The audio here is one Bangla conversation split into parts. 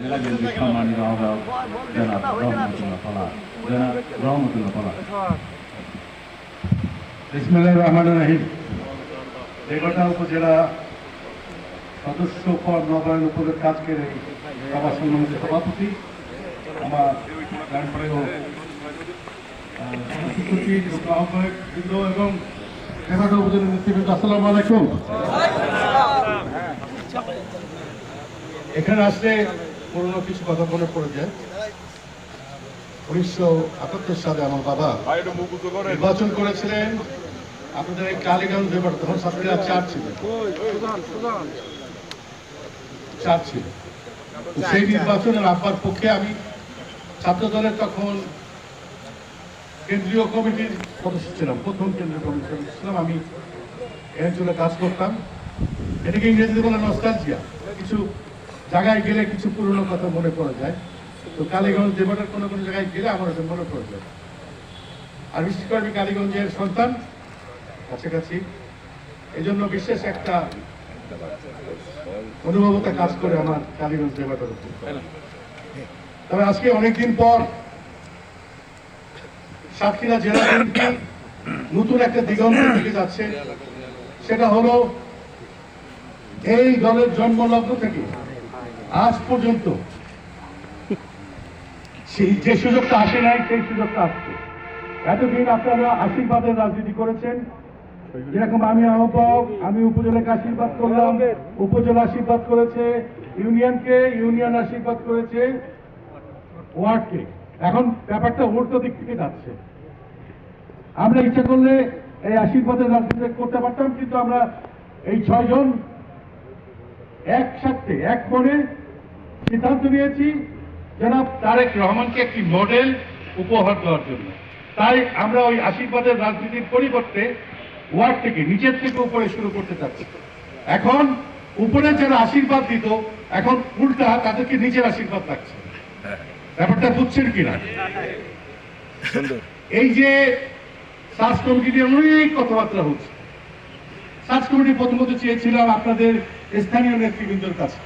জেলা কেন্দ্রিক সম্মানিত আহ্বায়ক জনাব রহমতুল্লাহ ফলা জনাব রহমতুল্লাহ ফলা ইসমিল্লাহ রহমান রাহিম দেগটা উপজেলা সদস্য পদ নবায়ন উপদের কাজকের এই সভা সম্মানিত সভাপতি, আমার গানপ্রিয় আহ্বায়ক, বৃন্দ এবং দেগটা উপজেলা নেতৃবৃন্দ আসসালামু আলাইকুম। এখানে আসলে পুরোনো কিছু কথা মনে পড়ে যায়। উনিশশো আটাত্তর সালে আমার বাবা নির্বাচন করেছিলেন। আপনাদের এই কালীগঞ্জ ব্যাপার তখন ছাত্রীরা চার ছিল। চার ছিল। সেই নির্বাচনের আব্বার পক্ষে আমি ছাত্র দলের তখন কেন্দ্রীয় কমিটির সদস্য ছিলাম, প্রথম কেন্দ্রীয় কমিটির সদস্য ছিলাম। আমি এই অঞ্চলে কাজ করতাম। এটাকে ইংরেজিতে বলে নস্টালজিয়া কিছু জায়গায় গেলে কিছু পুরনো কথা মনে পড়ে যায়। তো কালীগঞ্জ দেবটার কোনো কোনো জায়গায় গেলে আমার ওটা মনে পড়ে যায়। আর বিশেষ করে আমি কালীগঞ্জের সন্তান, কাছাকাছি। এই জন্য বিশেষ একটা অনুভবতা কাজ করে আমার কালীগঞ্জ দেবটার উপর তবে আজকে অনেকদিন পর সাতক্ষীরা জেলা নতুন একটা দিগন্তের দিকে যাচ্ছে। সেটা হলো এই দলের জন্মলগ্ন থেকে আজ পর্যন্ত সেই যে সুযোগটা আসে নাই, সেই সুযোগটা আসছে। এতদিন আপনারা আশীর্বাদের রাজনীতি করেছেন। যেরকম আমি আহ্বায়ক, আমি উপজেলাকে আশীর্বাদ করলাম, উপজেলা আশীর্বাদ করেছে, ইউনিয়নকে, ইউনিয়ন আশীর্বাদ করেছে, ওয়ার্ডকে। এখন ব্যাপারটা উল্টো দিক থেকে যাচ্ছে। আমরা ইচ্ছা করলে এই আশীর্বাদের রাজনীতি করতে পারতাম, কিন্তু আমরা এই ছয়জন একসাথে, এক মনে সিদ্ধান্ত নিয়েছি, জনাব তারেক রহমানকে একটি মডেল উপহার দেওয়ার জন্য। তাই আমরা ওই আশীর্বাদের রাজনীতির পরিবর্তে ওয়ার্ড থেকে নিচের থেকে উপরে শুরু করতে চাচ্ছি। এখন উপরে যারা আশীর্বাদ দিত, এখন উল্টা তাদেরকে নিজের আশীর্বাদ লাগছে। ব্যাপারটা বুঝছেন কিনা? এই যে সার্চ কমিটি নিয়ে অনেক কথাবার্তা হচ্ছে। সার্চ কমিটি প্রথমত চেয়েছিলাম আপনাদের স্থানীয় নেতৃবৃন্দের কাছে।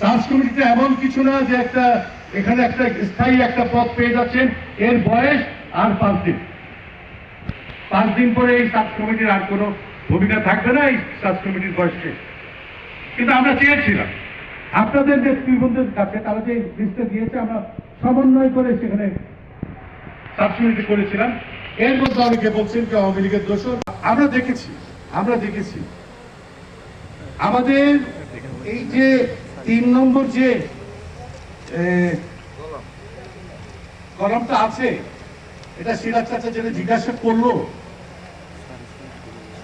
সার্চ এমন কিছু না যে একটা, এখানে একটা স্থায়ী একটা পদ পেয়ে যাচ্ছেন। এর বয়স আর পাঁচ দিন। পাঁচ দিন পরে এই সার্চ কমিটির আর কোনো ভূমিকা থাকবে না, এই সার্চ কমিটির বয়স শেষ। কিন্তু আমরা চেয়েছিলাম। আপনাদের যে নেতৃবৃন্দের কাছে, তারা যে লিস্টে দিয়েছে, আমরা সমন্বয় করে সেখানে কমিটি করেছিলাম। এর মধ্যে অনেকে বলছেন যে আওয়ামী লীগের দোষর। আমরা দেখেছি আমরা দেখেছি। আমাদের এই যে তিন নম্বর যে কলমটা আছে এটা সিরাজ চাচা যেটা জিজ্ঞাসা করল।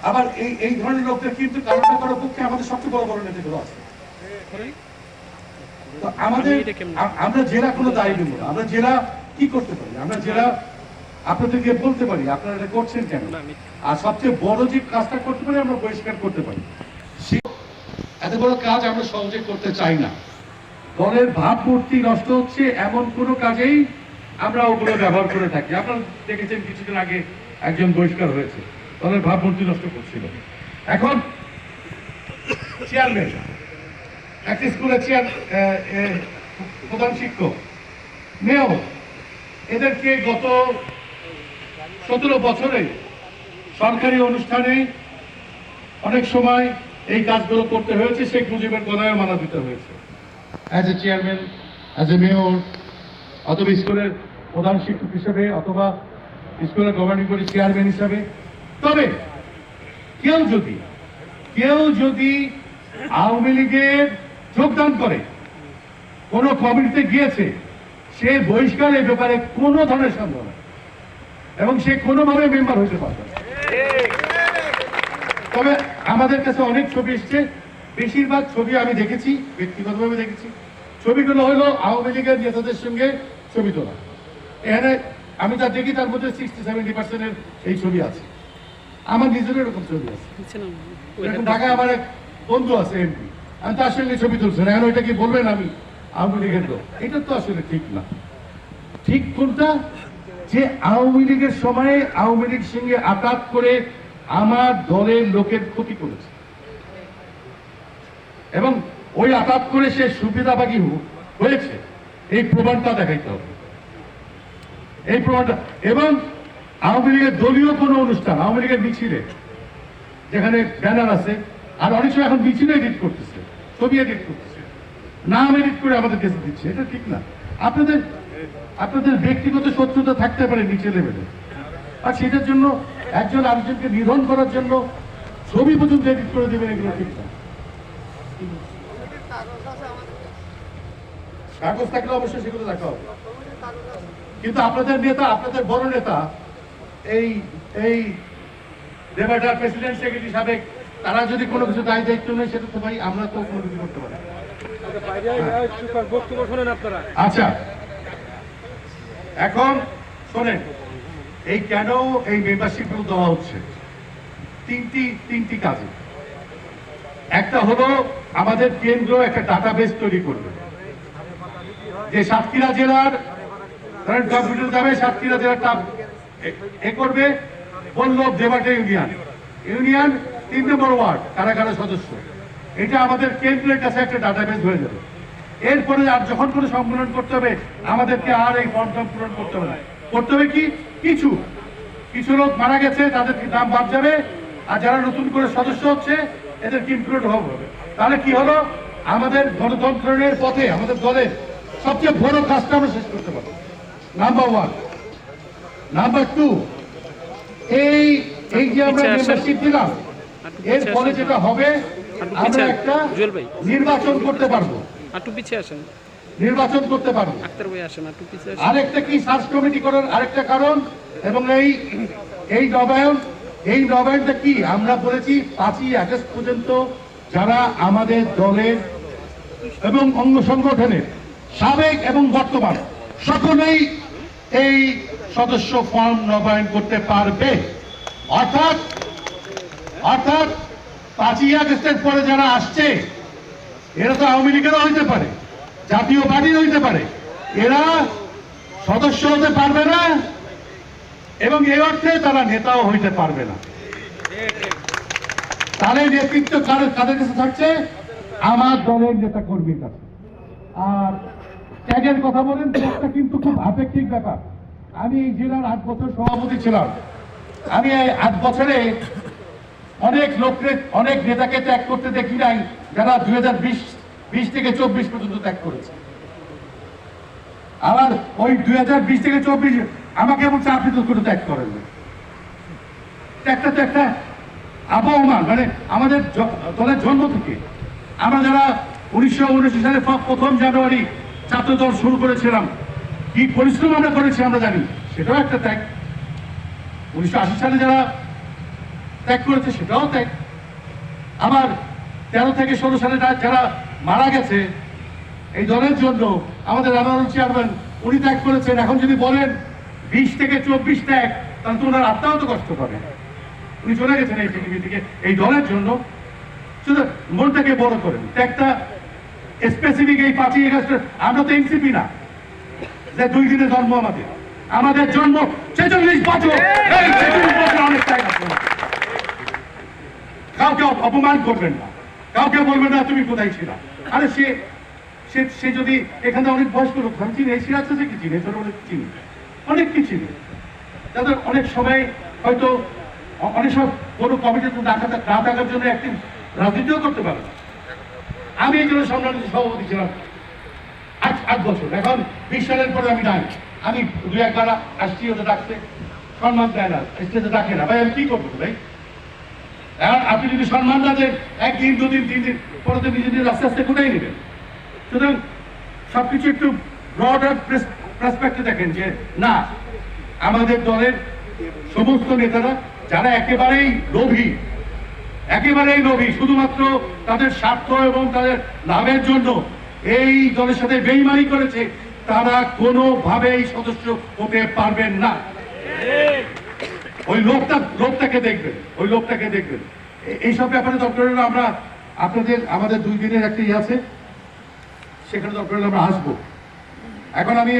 আবার এই এই ধরনের লোকদের কিন্তু কারণটা করার পক্ষে আমাদের সবচেয়ে বড় বড় নেতাগুলো আছে। আমাদের আমরা জেলা কোনো দায়ী নেব আমরা জেলা কি করতে পারি? আমরা জেলা আপনাদেরকে বলতে পারি আপনারা এটা করছেন কেন? আর সবচেয়ে বড় যে কাজটা করতে পারি আমরা বহিষ্কার করতে পারি। এত বড় কাজ আমরা সহজে করতে চাই না। দলের ভাবমূর্তি নষ্ট হচ্ছে এমন কোনো কাজেই আমরা ওগুলো ব্যবহার করে থাকি। আপনারা দেখেছেন কিছুদিন আগে একজন বহিষ্কার হয়েছে। দলের ভাবমূর্তি নষ্ট করছিল। এখন চেয়ারম্যান একটা স্কুলের চেয়ার প্রধান শিক্ষক মেয় এদেরকে গত সতেরো বছরে সরকারি অনুষ্ঠানে অনেক সময় এই কাজগুলো করতে হয়েছে শেখ মুজিবের গলায় মানা দিতে হয়েছে চেয়ারম্যান অ্যাজ এ মেয়র অথবা স্কুলের প্রধান শিক্ষক হিসেবে, অথবা স্কুলের গভর্নিং চেয়ারম্যান হিসাবে, তবে কেউ যদি কেউ যদি আওয়ামী লীগের যোগদান করে, কোনো কমিটিতে গিয়েছে, সে বহিষ্কার এই ব্যাপারে কোনো ধরনের সন্দেহ নেই এবং সে কোনোভাবে মেম্বার হতে পারবে। তবে আমাদের কাছে অনেক ছবি এসছে। বেশিরভাগ ছবি আমি দেখেছি ব্যক্তিগতভাবে দেখেছি। ছবিগুলো হলো আওয়ামী লীগের নেতাদের সঙ্গে ছবি তোলা। এখানে আমি যা দেখি তার মধ্যে সিক্সটি সেভেন্টি পার্সেন্টের এই ছবি আছে। আমার নিজেরও এরকম ছবি আছে। এরকম ঢাকায় আমার এক বন্ধু আছে এমপি আমি তার সঙ্গে ছবি তুলছেন এখন ওইটা কি বলবেন আমি? আওয়ামী লীগের লোক। এটা তো আসলে ঠিক না। ঠিক কোনটা? যে আওয়ামী লীগের সময়ে আওয়ামী লীগ সঙ্গে আঘাত করে আমার দলের লোকের ক্ষতি করেছে। এবং ওই আঘাত করে সে সুবিধাবাগী হু- হয়েছে। এই প্রমাণটা দেখাইতে হবে। এই প্রমাণটা এবং আওয়ামী লীগের দলীয় কোনো অনুষ্ঠান, আওয়ামী লীগের মিছিলে, যেখানে ব্যানার আছে, আর অনেক সময় এখন মিছিলে এডিট করতেছে, ছবি এডিট করতেছে, নাম এডিট করে আমাদের কাছে দিচ্ছে। এটা ঠিক না। আপনাদের আপনাদের ব্যক্তিগত শত্রুতা থাকতে পারে নিচে লেভেলে। আর সেটার জন্য একজন আরেকজনকে নিধন করার জন্য ছবি পর্যন্ত এডিট করে দেবেন এগুলো ঠিক না। কাগজ থাকলে অবশ্যই সেগুলো দেখা হবে। কিন্তু আপনাদের নেতা আপনাদের বড় নেতা এই এই লেবারটার প্রেসিডেন্ট সেক্রেটারি সাবেক তারা যদি কোনো কিছু দায় দায়িত্ব নেই সেটা তো ভাই আমরা তো কোনো কিছু করতে পারি শোনেন আপনারা আচ্ছা। এখন শোনেন এই কেন এই মেম্বারশিপ দেওয়া হচ্ছে? তিনটি তিনটি কাজে একটা হলো আমাদের কেন্দ্র একটা ডাটাবেস তৈরি করবে। যে সাতক্ষীরা জেলার, ধরেন কম্পিউটার যাবে সাতক্ষীরা জেলার টাপ এ- করবে বল্লভ দেবাটে ইউনিয়ন ইউনিয়ন তিন নম্বর ওয়ার্ড কারা কারা সদস্য। এটা আমাদের কেন্দ্রের কাছে একটা ডাটাবেস হয়ে যাবে। এরপরে আর যখন কোনো সম্মেলন করতে হবে, আমাদেরকে আর এই ফর্ম পূরণ করতে হবে না। করতে হবে কি? কিছু কিছু লোক মারা গেছে তাদের নাম বাদ যাবে? আর যারা নতুন করে সদস্য হচ্ছে এদের ইনক্লুড হবে? তাহলে কি হলো? আমাদের গণতন্ত্রের পথে আমাদের দলের সবচেয়ে বড় কাজটা আমরা শেষ করতে পারব। নাম্বার ওয়ান নাম্বার টু এই এই যে আমরা মেম্বারশিপ দিলাম এর ফলে যেটা হবে আমরা একটা নির্বাচন করতে পারব। একটু পিছিয়ে আসেন। নির্বাচন করতে পারব আরেকটা কি সার্চ কমিটি করার আরেকটা কারণ? এবং এই এই নবায়ন এই নবায়নটা কি? আমরা বলেছি পাঁচই আগস্ট পর্যন্ত যারা আমাদের দলের এবং অঙ্গ সংগঠনের সাবেক এবং বর্তমান সকলেই এই সদস্য ফর্ম নবায়ন করতে পারবে। অর্থাৎ অর্থাৎ পাঁচই আগস্টের পরে যারা আসছে এরা তো আওয়ামী লীগেরও হইতে পারে। জাতীয় পার্টির হইতে পারে। এরা সদস্য হতে পারবে না এবং এই অর্থে তারা নেতাও হইতে পারবে না। তাদের নেতৃত্ব কাদের কাছে থাকছে? আমার দলের নেতা কর্মীর কাছে। আর ত্যাগের কথা বলেন, ত্যাগটা কিন্তু খুব আপেক্ষিক ব্যাপার। আমি এই জেলার আট বছর সভাপতি ছিলাম। আমি এই আট বছরে অনেক লোককে অনেক নেতাকে ত্যাগ করতে দেখি নাই যারা দুই হাজার বিশ বিশ থেকে চব্বিশ পর্যন্ত ত্যাগ করেছে। আবার ওই দুই হাজার বিশ থেকে চব্বিশ আমাকে এবং আপনি তো করে ত্যাগ করেন। ত্যাগটা তো একটা আবহমান মানে আমাদের দলের জন্ম থেকে। আমরা যারা উনিশশো উনআশি সালে প্রথম জানুয়ারি ছাত্র দল শুরু করেছিলাম, কি পরিশ্রম আমরা করেছি আমরা জানি, সেটাও একটা ত্যাগ। উনিশশো আশি সালে যারা ত্যাগ করেছে, সেটাও ত্যাগ। আবার তেরো থেকে ষোলো সালে যারা মারা গেছে। এই দলের জন্য আমাদের রানারুল চেয়ারম্যান, উনি ত্যাগ করেছেন। এখন যদি বলেন বিশ থেকে চব্বিশ ত্যাগ, তাহলে তো ওনার আত্মাও তো কষ্ট পাবে। উনি চলে গেছেন এই পৃথিবী থেকে। এই দলের জন্য শুধু মনটাকে বড় করেন। ত্যাগটা স্পেসিফিক এই পাঁচই আগস্ট আমরা তো এনসিপি না। যে দুই দিনে জন্ম আমাদের। আমাদের জন্ম ছেচল্লিশ বছর। ছেচল্লিশ বছর অনেক ত্যাগ কাউকে অপমান করবেন না। কাউকে বলবে না তুমি কোথায় ছিল। আরে সে সে সে যদি এখানে অনেক বয়স্ক লোক আমি চিনি? এই সিরাজ কি চিনি? ছোট অনেক চিনি। অনেক কি চিনি? তাদের অনেক সময় হয়তো অনেক সব কোনো কমিটিতে না থাকা না থাকার জন্য একটি রাজনীতিও করতে পারে না। আমি এই জন্য সম্মানিত সভাপতি ছিলাম আট আট বছর। এখন বিশ সালের পরে আমি নাই আমি দু একবার আসছি, ওদের ডাকতে। সম্মান দেয় না, স্টেজে ডাকে না। ভাই, আমি কি করব ভাই? এখন আপনি যদি সম্মান না দেন, একদিন, দুদিন, তিন দিন পরে তো নিজে আস্তে আস্তে কোথায় নেবেন। সুতরাং সবকিছু একটু ব্রডার প্রেসপেক্টে দেখেন যে, না, আমাদের দলের সমস্ত নেতারা, যারা একেবারেই লোভী একেবারেই লোভী, শুধুমাত্র তাদের স্বার্থ এবং তাদের লাভের জন্য এই দলের সাথে বেইমানি করেছে, তারা কোনোভাবেই সদস্য হতে পারবেন না। ওই লোকটা, লোকটাকে দেখবেন, ওই লোকটাকে দেখবেন। এইসব ব্যাপারে হলে আমরা আপনাদের, আমাদের দুই দিনের একটা ইয়ে আছে, সেখানে হলে আমরা আসব। এখন আমি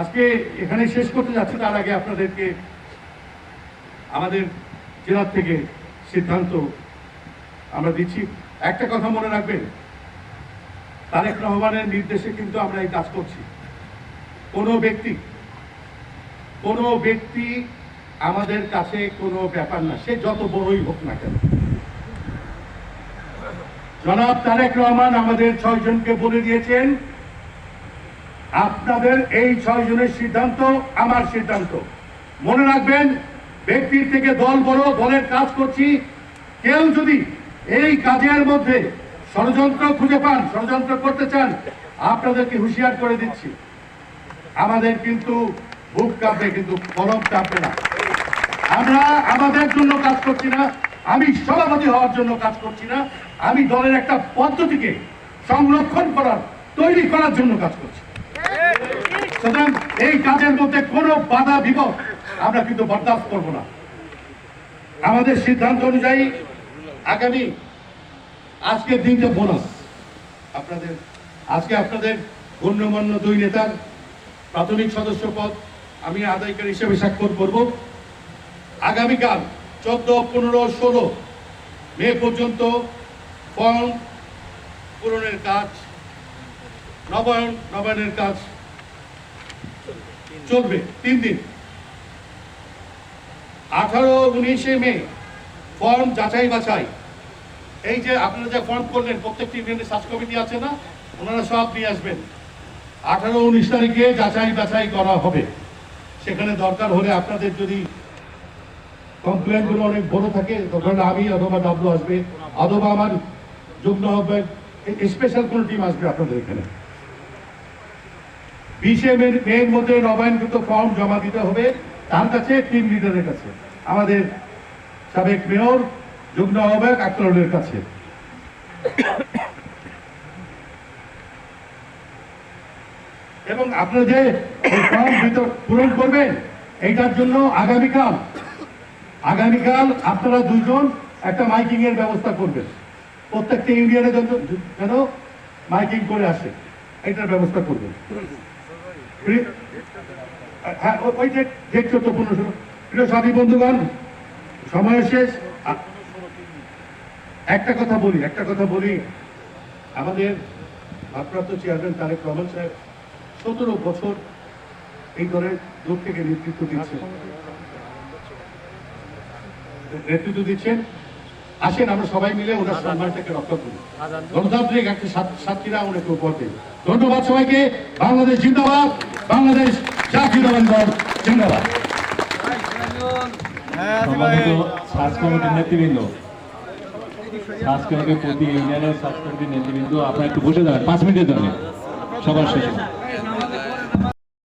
আজকে এখানে শেষ করতে যাচ্ছি, তার আগে আপনাদেরকে আমাদের জেলার থেকে সিদ্ধান্ত আমরা দিচ্ছি। একটা কথা মনে রাখবেন, তারেক রহমানের নির্দেশে কিন্তু আমরা এই কাজ করছি। কোনো ব্যক্তি কোনো ব্যক্তি আমাদের কাছে কোনো ব্যাপার না, সে যত বড়ই হোক না কেন। জনাব তারেক রহমান আমাদের ছয়জনকে বলে দিয়েছেন, আপনাদের এই ছয়জনের সিদ্ধান্ত আমার সিদ্ধান্ত। মনে রাখবেন, ব্যক্তির থেকে দল বড়, দলের কাজ করছি। কেউ যদি এই কাজের মধ্যে ষড়যন্ত্র খুঁজে পান, ষড়যন্ত্র করতে চান, আপনাদেরকে হুঁশিয়ার করে দিচ্ছি। আমাদের কিন্তু বুক কাঁপবে, কিন্তু কলম কাঁপবে না। আমরা আমাদের জন্য কাজ করছি না, আমি সভাপতি হওয়ার জন্য কাজ করছি না, আমি দলের একটা পদ্ধতিকে সংরক্ষণ করার, তৈরি করার জন্য কাজ করছি। সুতরাং এই কাজের মধ্যে কোনো বাধা বিপদ আমরা কিন্তু বরদাস্ত করব না। আমাদের সিদ্ধান্ত অনুযায়ী আগামী আজকের দিনটা বোনাস। আপনাদের, আজকে আপনাদের গণ্যমান্য দুই নেতার প্রাথমিক সদস্য পদ আমি আদায়কারী হিসেবে স্বাক্ষর করব। আগামীকাল চোদ্দ, পনেরো, ষোলো মে পর্যন্ত ফর্ম পূরণের কাজ, নবায়ন, নবায়নের কাজ চলবে তিন দিন। আঠারো, উনিশে মে ফর্ম যাচাই বাছাই। এই যে আপনারা যে ফর্ম করলেন, প্রত্যেকটি ইউনিয়নের সার্চ কমিটি আছে না? ওনারা সব নিয়ে আসবেন। আঠারো, উনিশ তারিখে যাচাই বাছাই করা হবে। সেখানে দরকার হলে আপনাদের যদি কমপ্লেনগুলো অনেক বড় থাকে, তখন আমি অথবা ডাব্লু আসবে, অথবা আমার যুগ্ম স্পেশাল কোনো টিম আসবে আপনাদের এখানে। বিশে মধ্যে নবায়নকৃত ফর্ম জমা দিতে হবে, তার কাছে টিম লিডারের কাছে, আমাদের সাবেক মেয়র আহ্বায়ক কাছে। এবং আপনারা যে ফর্ম পূরণ করবেন, এইটার জন্য আগামীকাল আগামীকাল আপনারা দুজন একটা মাইকিং এর ব্যবস্থা করবেন। প্রত্যেকটা ইউনিয়নে যেন মাইকিং করে আসে, এটার ব্যবস্থা করবেন। হ্যাঁ ওই যে প্রিয় সময় শেষ। একটা কথা বলি, একটা কথা বলি। আমাদের সাহেব সতেরো বছর এই দলের দূর থেকে নেতৃত্ব দিচ্ছেন। নেতৃত্ব দিচ্ছেন। আসেন আমরা সবাই মিলে ওনার সম্মানটাকে রক্ষা করি। গণতান্ত্রিক একটা সাতক্ষীরা ওনাকে উপর দেব ধন্যবাদ সবাইকে। বাংলাদেশ জিন্দাবাদ। বাংলাদেশ জাতীয়তাবাদী দল জিন্দাবাদ। কমিটির নেতৃবৃন্দ প্রতি ইউনিয়নের সার্চ নেতৃবৃন্দ আপনারা একটু বসে যাবেন পাঁচ মিনিটের জন্য। সবার শেষে।